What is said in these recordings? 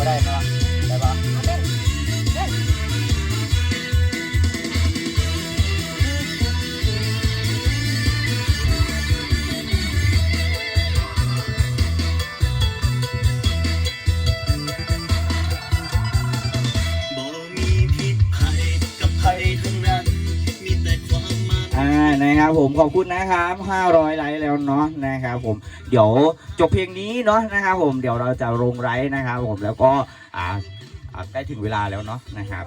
ก็ได้นะ อ่านะครับผมขอบคุณนะครับ 500 ไลค์แล้วเนาะนะครับผมเดี๋ยวจบเพลงนี้เนาะนะครับผมเดี๋ยวเราจะลงไลค์นะครับผมแล้วก็อ่าอ่าใกล้ถึงเวลาแล้วเนาะนะครับ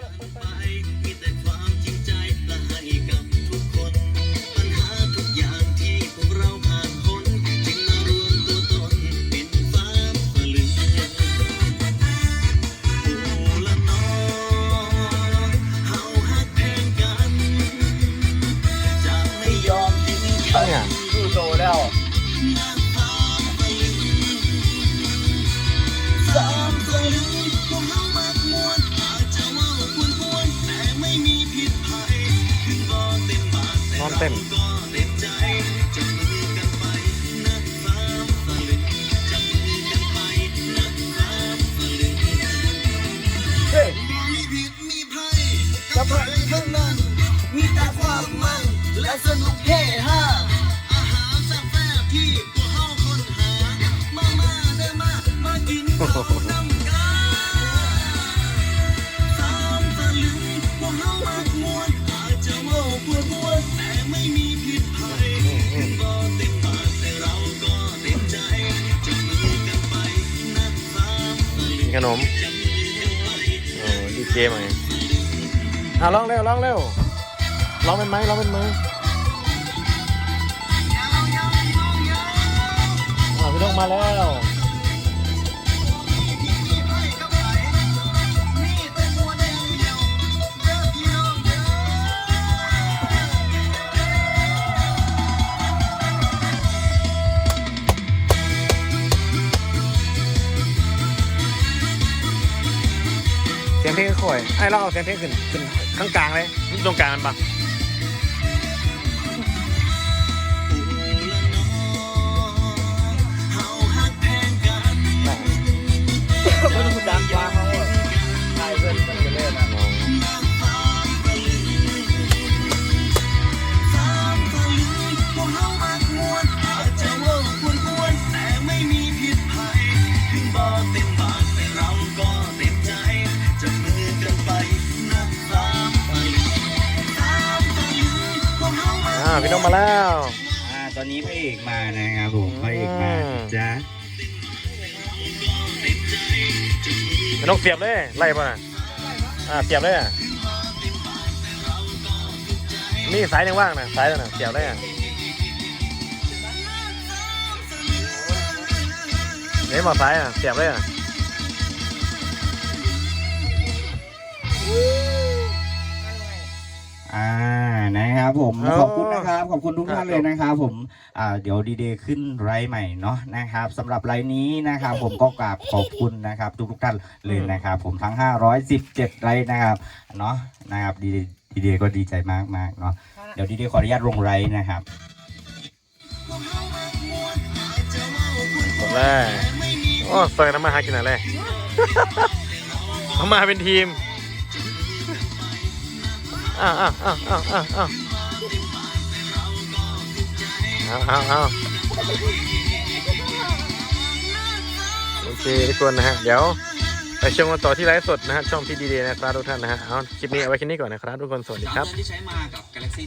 เนี่ยคือโตแล้วนอนเต็มจัไปข้างหน้า นม โอ้ดีเจมาไงอะร้องเร็วร้องเร็วร้องเป็นไหมร้องเป็นไหมอะพี่นกมาแล้ว เสียงเพลงค่อยไอ้เราเอาเสียงเพลงขึ้นขึ้นข้างกลางเลยตรงกลางมันปะ อ่าพี่นกมาแล้ว อ่าตอนนี้พระเอกมานะครับผมพระเอกมาอืมจ้าพี่นกเสียบเลยไล่ป่ะน่ะอ่าเสียบเลยอะนี่สายยังว่างนะสายนั่นน่ะเสียบเลยอะเดี๋ยวมาสายอะเสียบเลยอะ อ่านะครับผมขอบคุณนะครับ ขอบคุณทุกท่านเลยนะครับผมอ่าเดี๋ยวดีเดย์ขึ้นไลฟ์ใหม่เนาะนะครับสำหรับไลฟ์นี้นะครับผมก็กราบขอบคุณนะครับ ทุกทุกๆท่านเลยนะครับ ผมทั้ง 517ไลฟ์นะครับเนาะนะครับดีดีเดย์ก็ดีใจมากมากๆเนาะเดี๋ยวดีเดย์ขออนุญาตลงไลฟ์นะครับหมดแล้วโอ้เสิร์ฟน้ำมาหากินอะไรเขามาเป็นทีมอ้าว อ้าวอ้าวอ้าวอ้าวอ้าวอ้าวอ้าวอ้าวโอเคทุกคนนะฮะ เดี๋ยวไปชมกันต่อที่ไลฟ์สดนะฮะช่องพีดีเดนะครับทุกท่านนะฮะเอาคลิปนี้เอาไว้แค่นี้ก่อนนะครับทุกคนสวัสดีครับที่ใช้มากับ Galaxy